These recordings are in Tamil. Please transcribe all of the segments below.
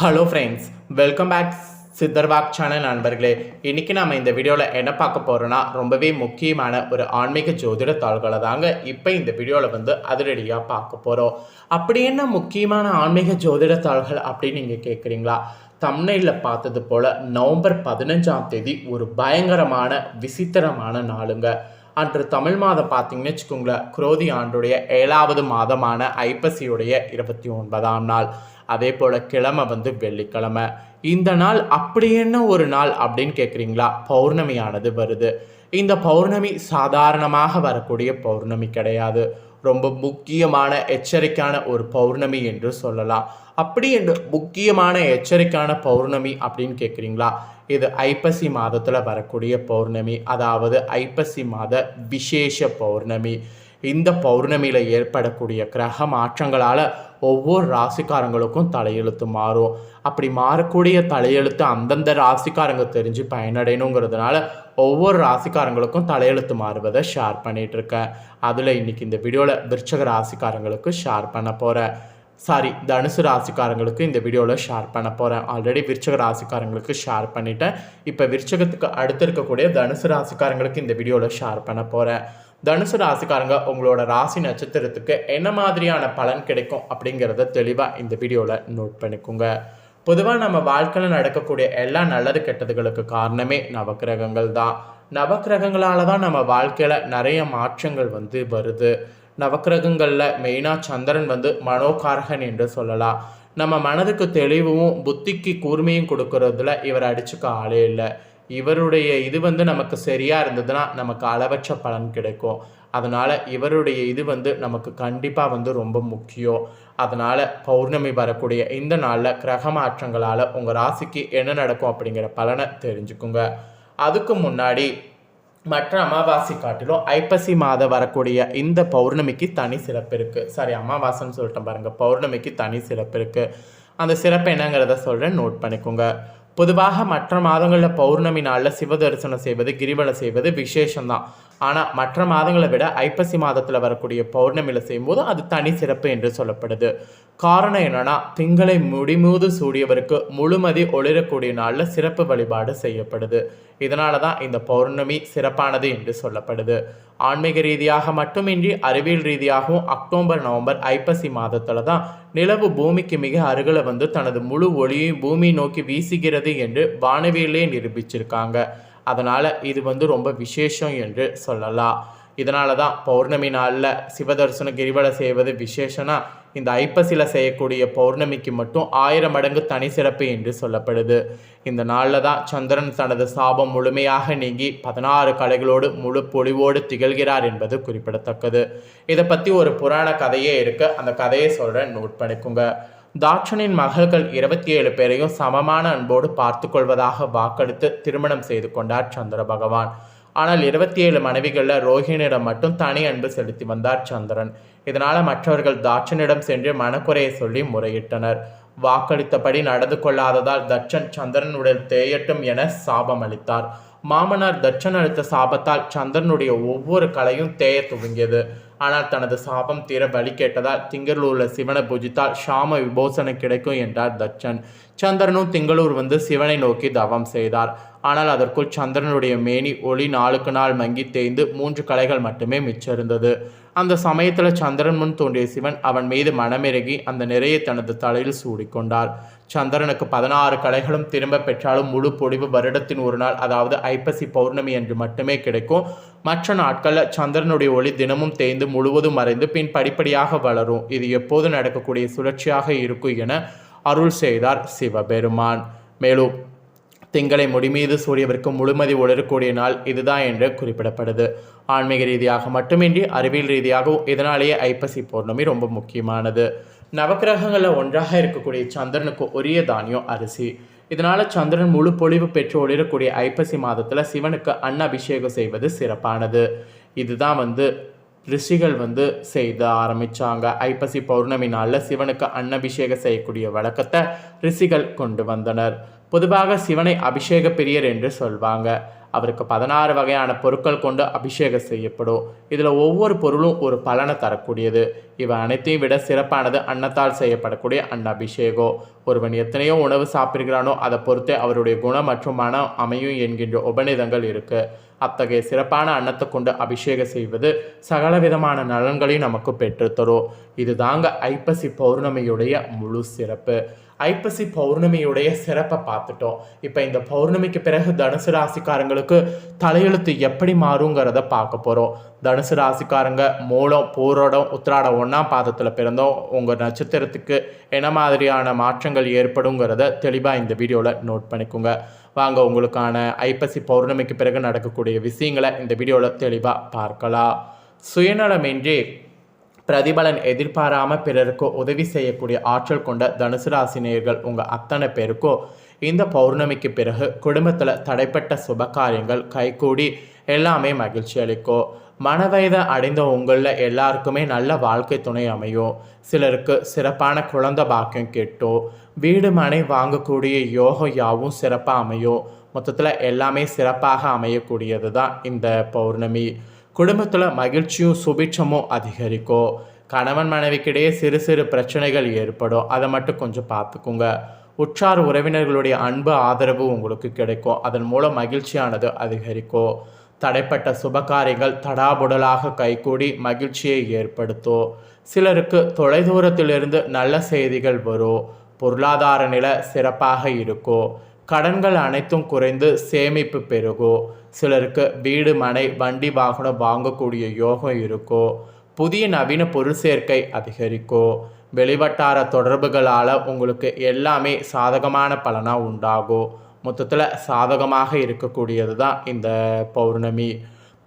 ஹலோ ஃப்ரெண்ட்ஸ் வெல்கம் பேக் சித்தர்வாக் சேனல் நண்பர்களே. இன்றைக்கி நம்ம இந்த வீடியோவில் என்ன பார்க்க போகிறோன்னா ரொம்பவே முக்கியமான ஒரு ஆன்மீக ஜோதிட தாள்களை தாங்க இப்போ இந்த வீடியோவில் வந்து அதிரடியாக பார்க்க போகிறோம் அப்படி என்ன முக்கியமான ஆன்மீக ஜோதிட தாள்கள் அப்படின்னு நீங்கள் கேட்குறீங்களா தம்னையில் பார்த்தது போல் நவம்பர் பதினஞ்சாம் தேதி ஒரு பயங்கரமான விசித்திரமான நாளுங்க. அன்று தமிழ் மாதம் பார்த்தீங்கன்னு வச்சுக்கோங்களேன் குரோதி ஆண்டுடைய ஏழாவது மாதமான ஐப்பசியுடைய இருபத்தி ஒன்பதாம் நாள். அதே போல் கிழமை வந்து வெள்ளிக்கிழமை. இந்த நாள் அப்படி என்ன ஒரு நாள் அப்படின்னு கேட்குறீங்களா பௌர்ணமியானது வருது. இந்த பௌர்ணமி சாதாரணமாக வரக்கூடிய பௌர்ணமி கிடையாது. ரொம்ப முக்கியமான எச்சரிக்கையான ஒரு பௌர்ணமி என்று சொல்லலாம். அப்படி என்று முக்கியமான எச்சரிக்கையான பௌர்ணமி அப்படின்னு கேட்குறீங்களா இது ஐப்பசி மாதத்தில் வரக்கூடிய பௌர்ணமி. அதாவது ஐப்பசி மாத விசேஷ பௌர்ணமி. இந்த பௌர்ணமியில் ஏற்படக்கூடிய கிரக மாற்றங்களால் ஒவ்வொரு ராசிக்காரங்களுக்கும் தலையெழுத்து மாறும். அப்படி மாறக்கூடிய தலையெழுத்து அந்தந்த ராசிக்காரங்க தெரிஞ்சு பயனடையணுங்கிறதுனால ஒவ்வொரு ராசிக்காரங்களுக்கும் தலையெழுத்து மாறுவதை ஷேர் பண்ணிகிட்ருக்கேன் அதில் இன்னைக்கு இந்த வீடியோவில் விருச்சக ராசிக்காரங்களுக்கு ஷேர் பண்ண போகிறேன் சாரி தனுசு ராசிக்காரங்களுக்கு இந்த வீடியோவில் ஷேர் பண்ண போகிறேன் ஆல்ரெடி விருச்சக ராசிக்காரங்களுக்கு ஷேர் பண்ணிட்டேன். இப்போ விருச்சகத்துக்கு அடுத்து இருக்கக்கூடிய தனுசு ராசிக்காரங்களுக்கு இந்த வீடியோவில் ஷேர் பண்ண போகிறேன் தனுசு ராசிக்காரங்க உங்களோட ராசி நட்சத்திரத்துக்கு என்ன மாதிரியான பலன் கிடைக்கும் அப்படிங்கிறத தெளிவாக இந்த வீடியோவில் நோட் பண்ணிக்கோங்க. பொதுவாக நம்ம வாழ்க்கையில் நடக்கக்கூடிய எல்லா நல்லது கெட்டதுகளுக்கு காரணமே நவக்கிரகங்கள் தான். நவக்கிரகங்களால் தான் நம்ம வாழ்க்கையில் நிறைய மாற்றங்கள் வந்து வருது. நவக்கிரகங்களில் மெயினாக சந்திரன் வந்து மனோகாரகன் என்று சொல்லலாம். நம்ம மனதுக்கு தெளிவும் புத்திக்கு கூர்மையும் கொடுக்கறதுல இவர் அடிச்சுக்க ஆளே இல்லை. இவருடைய இது வந்து நமக்கு சரியாக இருந்ததுன்னா நமக்கு அளவற்ற பலன் கிடைக்கும். அதனால் இவருடைய இது வந்து நமக்கு கண்டிப்பாக வந்து ரொம்ப முக்கியம். அதனால் பௌர்ணமி வரக்கூடிய இந்த நாளில் கிரக மாற்றங்களால் உங்கள் ராசிக்கு என்ன நடக்கும் அப்படிங்கிற பலனை தெரிஞ்சுக்குங்க. அதுக்கு முன்னாடி மற்ற அமாவாசை காட்டிலும் ஐப்பசி மாதம் வரக்கூடிய இந்த பௌர்ணமிக்கு தனி சிறப்பு இருக்குது சாரி அமாவாசைன்னு சொல்லிட்டேன் பாருங்கள் பௌர்ணமிக்கு தனி சிறப்பு இருக்குது அந்த சிறப்பு என்னங்கிறத சொல்கிறேன் நோட் பண்ணிக்கோங்க. பொதுவாக மற்ற மாதங்களில் பௌர்ணமி நாளில் சிவ தரிசனம் செய்வது கிரிவலம் செய்வது விசேஷம்தான். ஆனால் மற்ற மாதங்களை விட ஐப்பசி மாதத்தில் வரக்கூடிய பௌர்ணமியில் செய்யும்போது அது தனி சிறப்பு என்று சொல்லப்படுது. காரணம் என்னன்னா திங்களை முடிமூது சூடியவருக்கு முழுமதி ஒளிரக்கூடிய நாளில் சிறப்பு வழிபாடு செய்யப்படுது. இதனால தான் இந்த பௌர்ணமி சிறப்பானது என்று சொல்லப்படுது. ஆன்மீக ரீதியாக மட்டுமின்றி அறிவியல் ரீதியாகவும் அக்டோபர் நவம்பர் ஐப்பசி மாதத்தில் தான் நிலவு பூமிக்கு மிக அருகில் வந்து தனது முழு ஒளியையும் பூமி நோக்கி வீசுகிறது என்று வானவியலே நிரூபிச்சிருக்காங்க. அதனால் இது வந்து ரொம்ப விசேஷம் என்று சொல்லலாம். இதனால தான் பௌர்ணமி நாளில் சிவதர்சன கிரிவலம் செய்வது விசேஷனா இந்த ஐப்பசியில் செய்யக்கூடிய பௌர்ணமிக்கு மட்டும் ஆயிரம் மடங்கு தனி சிறப்பு என்று சொல்லப்படுது. இந்த நாளில் தான் சந்திரன் தனது சாபம் முழுமையாக நீங்கி பதினாறு கலைகளோடு முழு பொலிவோடு திகழ்கிறார் என்பது குறிப்பிடத்தக்கது. இதை பற்றி ஒரு புராண கதையே இருக்குது அந்த கதையை சொல்கிறேன் நோட் பண்ணிக்கோங்க. தாட்சனின் மகள்கள் இருபத்தி ஏழு பேரையும் சமமான அன்போடு பார்த்து கொள்வதாக வாக்களித்து திருமணம் செய்து கொண்டார் சந்திர பகவான். ஆனால் இருபத்தி ஏழு மனைவிகளில் ரோஹிணியிடம் மட்டும் தனி அன்பு செலுத்தி வந்தார் சந்திரன். இதனால் மற்றவர்கள் தாட்சனிடம் சென்று மனக்குறையை சொல்லி முறையிட்டனர். வாக்களித்தபடி நடந்து கொள்ளாததால் தட்சன் சந்திரனுடைய தேயட்டும் என சாபம் அளித்தார். மாமனார் தட்சன் அளித்த சாபத்தால் சந்திரனுடைய ஒவ்வொரு கலையும் தேய துவங்கியது. ஆனால் தனது சாபம் தீர வழி கேட்டதால் திங்களூர்ல சிவனை பூஜித்தால் ஷாம விபோசனை கிடைக்கும் என்றார் தட்சன் சந்திரனும் திங்களூர் வந்து சிவனை நோக்கி தவம் செய்தார். ஆனால் அதற்குள் சந்திரனுடைய மேனி ஒளி நாளுக்கு நாள் மங்கி தேய்ந்து மூன்று கலைகள் மட்டுமே மிச்சிருந்தது அந்த சமயத்தில் சந்திரன் முன் தோன்றிய சிவன் அவன் மீது மனமிறகி அந்த நிறையை தனது தலையில் சூடிக்கொண்டார். சந்திரனுக்கு பதினாறு கலைகளும் திரும்ப பெற்றாலும் முழு பொடிவு வருடத்தின் ஒரு நாள் அதாவது ஐப்பசி பௌர்ணமி என்று மட்டுமே கிடைக்கும். மற்ற நாட்களில் சந்திரனுடைய ஒளி தினமும் தேய்ந்து முழுவதும் மறைந்து பின் படிப்படியாக வளரும். இது எப்போது நடக்கக்கூடிய சுழற்சியாக இருக்கும் என அருள் செய்தார் சிவபெருமான். மேலும் திங்களை முடிமீது சூரியவிற்கு முழுமதி ஒளிரக்கூடிய நாள் இதுதான் என்று குறிப்பிடப்படுது. ஆன்மீக ரீதியாக மட்டுமின்றி அறிவியல் ரீதியாகவும் இதனாலேயே ஐப்பசி பௌர்ணமி ரொம்ப முக்கியமானது. நவக்கிரகங்களில் ஒன்றாக இருக்கக்கூடிய சந்திரனுக்கு உரிய தானியம் அரிசி. இதனால் சந்திரன் முழு பொழிவு பெற்று ஒளிரக்கூடிய ஐப்பசி மாதத்தில் சிவனுக்கு அன்ன அபிஷேகம் செய்வது சிறப்பானது. இதுதான் வந்து ரிஷிகள் வந்து செய்த ஆரம்பிச்சாங்க. ஐப்பசி பௌர்ணமி நாளில் சிவனுக்கு அன்னபிஷேகம் செய்யக்கூடிய வழக்கத்தை ரிஷிகள் கொண்டு வந்தனர். பொதுவாக சிவனை அபிஷேக பிரியர் என்று சொல்வாங்க. அவருக்கு பதினாறு வகையான பொருட்கள் கொண்டு அபிஷேகம் செய்யப்படும். இதில் ஒவ்வொரு பொருளும் ஒரு பலனை தரக்கூடியது. இவை அனைத்தையும் விட சிறப்பானது அன்னத்தால் செய்யப்படக்கூடிய அன்னபிஷேகம் ஒருவன் எத்தனையோ உணவு சாப்பிடுகிறானோ அதை பொறுத்தே அவருடைய குணம் மற்றும் மனம் அமையும் என்கின்ற உபநிதங்கள் இருக்கு. அத்தகைய சிறப்பான அன்னத்தை கொண்டு அபிஷேகம் செய்வது சகல விதமான நலன்களையும் நமக்கு பெற்றுத்தரும். இதுதாங்க ஐப்பசி பௌர்ணமியுடைய முழு சிறப்பு. ஐப்பசி பௌர்ணமியுடைய சிறப்பை பார்த்துட்டோம். இப்போ இந்த பௌர்ணமிக்கு பிறகு தனுசு ராசிக்காரங்களுக்கு தலையெழுத்து எப்படி மாறுங்கிறத பார்க்க போகிறோம் தனுசு ராசிக்காரங்க மூலம் போரோடம் உத்திராடம் ஒன்றாம் பாதத்தில் பிறந்தோம். உங்கள் நட்சத்திரத்துக்கு என்ன மாதிரியான மாற்றங்கள் ஏற்படுங்கிறத தெளிவாக இந்த வீடியோவில் நோட் பண்ணிக்கோங்க. வாங்க உங்களுக்கான ஐப்பசி பௌர்ணமிக்கு பிறகு நடக்கக்கூடிய விஷயங்களை இந்த வீடியோவில் தெளிவாக பார்க்கலாம். சுயநலமின்றி பிரதிபலன் எதிர்பாராம பிறருக்கு உதவி செய்யக்கூடிய ஆற்றல் கொண்ட தனுசு ராசினியர்கள் உங்கள் அத்தனை பேருக்கும் இந்த பௌர்ணமிக்கு பிறகு குடும்பத்தில் தடைப்பட்ட சுப காரியங்கள் கைகூடி எல்லாமே மகிழ்ச்சி அளிக்கும் மனவயதை அடைந்த உங்களில் எல்லாருக்குமே நல்ல வாழ்க்கை துணை அமையும். சிலருக்கு சிறப்பான குழந்தை பாக்கியம் கெட்டும். வீடு மனை வாங்கக்கூடிய யோகம் யாவும் சிறப்பாக அமையும். மொத்தத்தில் எல்லாமே சிறப்பாக அமையக்கூடியது தான் இந்த பௌர்ணமி. குடும்பத்தில் மகிழ்ச்சியும் சுபிட்சமும் அதிகரிக்கும். கணவன் மனைவிக்கிடையே சிறு சிறு பிரச்சனைகள் ஏற்படும். அதை மட்டும் கொஞ்சம் பார்த்துக்குங்க. உற்றார் உறவினர்களுடைய அன்பு ஆதரவு உங்களுக்கு கிடைக்கும். அதன் மூலம் மகிழ்ச்சியானது அதிகரிக்கும். தடைப்பட்ட சுபகாரியங்கள் தடாபுடலாக கைகூடி மகிழ்ச்சியை ஏற்படுத்தும். சிலருக்கு தொலைதூரத்திலிருந்து நல்ல செய்திகள் வரும். பொருளாதார நிலை சிறப்பாக இருக்கும். கடன்கள் அனைத்தும் குறைந்து சேமிப்பு பெருகும் சிலருக்கு வீடு மனை வண்டி வாகனம் வாங்கக்கூடிய யோகம் இருக்கும் புதிய நவீன பொருள் சேர்க்கை அதிகரிக்கும் வெளிவட்டார தொடர்புகளால் உங்களுக்கு எல்லாமே சாதகமான பலனாக உண்டாகும் மொத்தத்தில் சாதகமாக இருக்கக்கூடியது தான் இந்த பௌர்ணமி.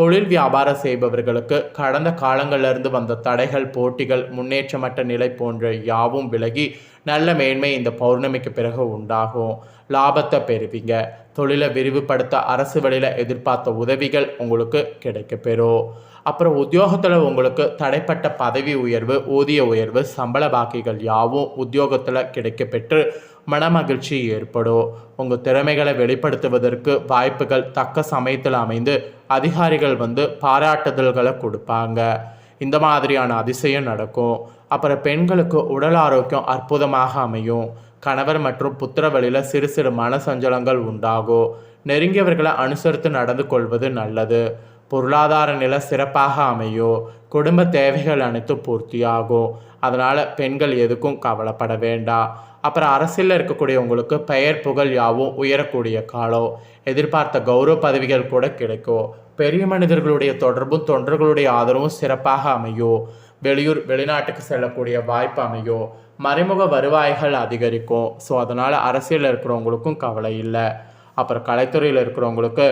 தொழில் வியாபாரம் செய்பவர்களுக்கு கடந்த காலங்களிலிருந்து வந்த தடைகள் போட்டிகள் முன்னேற்றமற்ற நிலை போன்ற யாவும் விலகி நல்ல மேன்மை இந்த பௌர்ணமிக்கு பிறகு உண்டாகும். லாபத்தை பெறுவீங்க. தொழிலை விரிவுபடுத்த அரசு வழியில் எதிர்பார்த்த உதவிகள் உங்களுக்கு கிடைக்கப்பெறும். அப்புறம் உத்தியோகத்தில் உங்களுக்கு தடைப்பட்ட பதவி உயர்வு ஊதிய உயர்வு சம்பள பாக்கிகள் யாவும் உத்தியோகத்தில் கிடைக்கப்பெற்று மனமகிழ்ச்சி ஏற்படும். உங்கள் திறமைகளை வெளிப்படுத்துவதற்கு வாய்ப்புகள் தக்க சமயத்தில் அமைந்து அதிகாரிகள் வந்து பாராட்டுதல்களை கொடுப்பாங்க. இந்த மாதிரியான அதிசயம் நடக்கும். அப்புறம் பெண்களுக்கு உடல் ஆரோக்கியம் அற்புதமாக அமையும். கணவர் மற்றும் புத்திர வழியில் சிறு சிறு மனசஞ்சலங்கள் உண்டாகும். நெருங்கியவர்களை அனுசரித்து நடந்து கொள்வது நல்லது. பொருளாதார நிலை சிறப்பாக அமையும். குடும்ப தேவைகள் அனைத்தும் பூர்த்தியாகும். அதனால் பெண்கள் எதுக்கும் கவலைப்பட வேண்டாம். அப்புறம் அரசியலில் இருக்கக்கூடியவங்களுக்கு பெயர் புகழ் யாவும் உயரக்கூடிய காலம் எதிர்பார்த்த கௌரவ பதவிகள் கூட கிடைக்கும் பெரிய மனிதர்களுடைய தொடர்பும் தொண்டர்களுடைய ஆதரவும் சிறப்பாக அமையும் வெளியூர் வெளிநாட்டுக்கு செல்லக்கூடிய வாய்ப்பு அமையும் மறைமுக வருவாய்கள் அதிகரிக்கும் ஸோ அதனால் அரசியலில் இருக்கிறவங்களுக்கும் கவலை இல்லை. அப்புறம் கலைத்துறையில் இருக்கிறவங்களுக்கு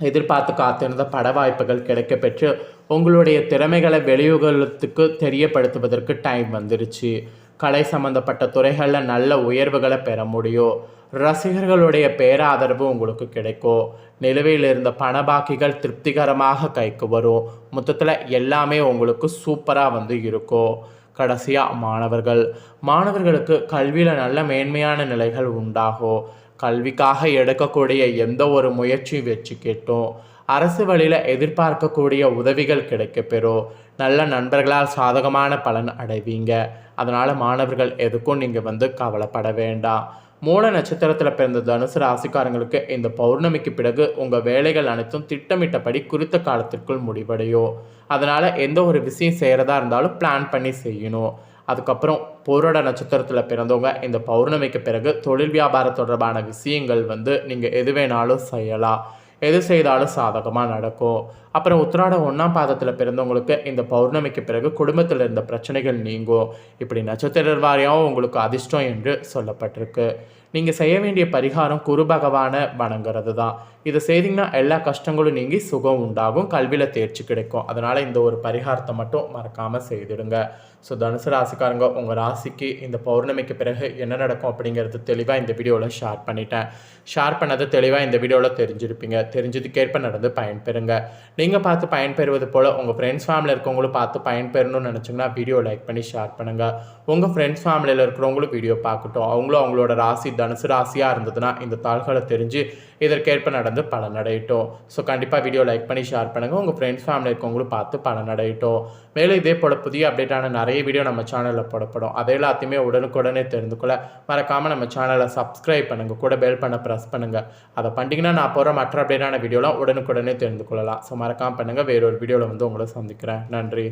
எதிர்பார்த்து காத்திருந்த பட வாய்ப்புகள் கிடைக்கப்பெற்று உங்களுடைய திறமைகளை வெளியுகத்துக்கு தெரியப்படுத்துவதற்கு டைம் வந்துருச்சு. கலை சம்பந்தப்பட்ட துறைகளில் நல்ல உயர்வுகளை பெற முடியும் ரசிகர்களுடைய பேராதரவு உங்களுக்கு கிடைக்கும் நிலுவையில் இருந்த பணபாக்கிகள் திருப்திகரமாக கைக்கு வரும் மொத்தத்தில் எல்லாமே உங்களுக்கு சூப்பராக வந்து இருக்கும் கடைசியாக மாணவர்கள் மாணவர்களுக்கு கல்வியில் நல்ல மேன்மையான நிலைகள் உண்டாகும் கல்விக்காக எடுக்கக்கூடிய எந்த ஒரு முயற்சியும் வெற்றி கேட்டும். அரசு வழியில் எதிர்பார்க்கக்கூடிய உதவிகள் கிடைக்கப்பெறும் நல்ல நண்பர்களால் சாதகமான பலன் அடைவீங்க. அதனால் மாணவர்கள் எதுக்கும் நீங்கள் வந்து கவலைப்பட வேண்டாம். மூல நட்சத்திரத்தில் பிறந்த தனுசு ராசிக்காரங்களுக்கு இந்த பௌர்ணமிக்கு பிறகு உங்கள் வேலைகள் அனைத்தும் திட்டமிட்டபடி குறித்த காலத்திற்குள் முடிவடையும் அதனால் எந்த ஒரு விஷயம் செய்கிறதா இருந்தாலும் பிளான் பண்ணி செய்யணும். அதுக்கப்புறம் பொருட நட்சத்திரத்தில் பிறந்தவங்க இந்த பௌர்ணமிக்கு பிறகு தொழில் வியாபாரம் தொடர்பான விஷயங்கள் வந்து நீங்கள் எது வேணாலும் செய்யலாம். எது செய்தாலும் சாதகமாக நடக்கும். அப்புறம் உத்திராட ஒன்றாம் பாதத்தில் பிறந்தவங்களுக்கு இந்த பௌர்ணமிக்கு பிறகு குடும்பத்தில் இருந்த பிரச்சனைகள் நீங்கும். இப்படி நட்சத்திர வாரியாகவும் உங்களுக்கு அதிர்ஷ்டம் என்று சொல்லப்பட்டிருக்கு. நீங்கள் செய்ய வேண்டிய பரிகாரம் குரு பகவானை வணங்குறது தான் இதை செய்திங்கன்னா எல்லா கஷ்டங்களும் நீங்கி சுகம் உண்டாகும் கல்வியில் தேர்ச்சி கிடைக்கும். அதனால் இந்த ஒரு பரிகாரத்தை மட்டும் மறக்காமல் செய்திடுங்க. ஸோ தனுசு ராசிக்காரங்க உங்கள் ராசிக்கு இந்த பௌர்ணமிக்கு பிறகு என்ன நடக்கும் அப்படிங்கிறது தெளிவாக இந்த வீடியோவில் ஷேர் பண்ணிட்டேன். ஷேர் பண்ணது தெளிவாக இந்த வீடியோவில் தெரிஞ்சிருப்பீங்க. தெரிஞ்சதுக்கேற்ப நடந்து பயன்பெறுங்க. நீங்கள் பார்த்து பயன்பெறுவது போல் உங்கள் ஃப்ரெண்ட்ஸ் ஃபேமிலியில் இருக்கவங்களும் பார்த்து பயன்பெறணும்னு நினச்சிங்கன்னா வீடியோ லைக் பண்ணி ஷேர் பண்ணுங்கள் உங்கள் ஃப்ரெண்ட்ஸ் ஃபேமிலியில் இருக்கிறவங்களும் வீடியோ பார்க்கட்டும். அவங்களும் அவங்களோட ராசி தனுசு ராசியாக இருந்ததுன்னா இந்த தாள்களை தெரிஞ்சு இதற்கேற்ப நடந்து பலனடையட்டும் ஸோ கண்டிப்பாக வீடியோ லைக் பண்ணி ஷேர் பண்ணுங்கள் உங்கள் ஃப்ரெண்ட்ஸ் ஃபேமிலி இருக்கவங்களும் பார்த்து பலனடையட்டும் மேலும் இதே போல் புதிய அப்டேட்டான நிறைய வீடியோ நம்ம சேனலில் போடப்படும். அதை எல்லாத்தையுமே உடனுக்குடனே தெரிந்து கொள்ள மறக்காமல் நம்ம சேனலை சப்ஸ்கிரைப் பண்ணுங்கள் கூட பெல் பண்ண ப்ரெஸ் பண்ணுங்கள் அதை பண்ணிட்டீங்கன்னா நான் போகிற மற்ற அப்டேட்டான வீடியோலாம் உடனுக்குடனே தெரிந்து கொள்ளலாம் ஸோ மறக்காமல் பண்ணுங்கள் வேறொரு வீடியோவில் வந்து உங்களை சந்திக்கிறேன். நன்றி.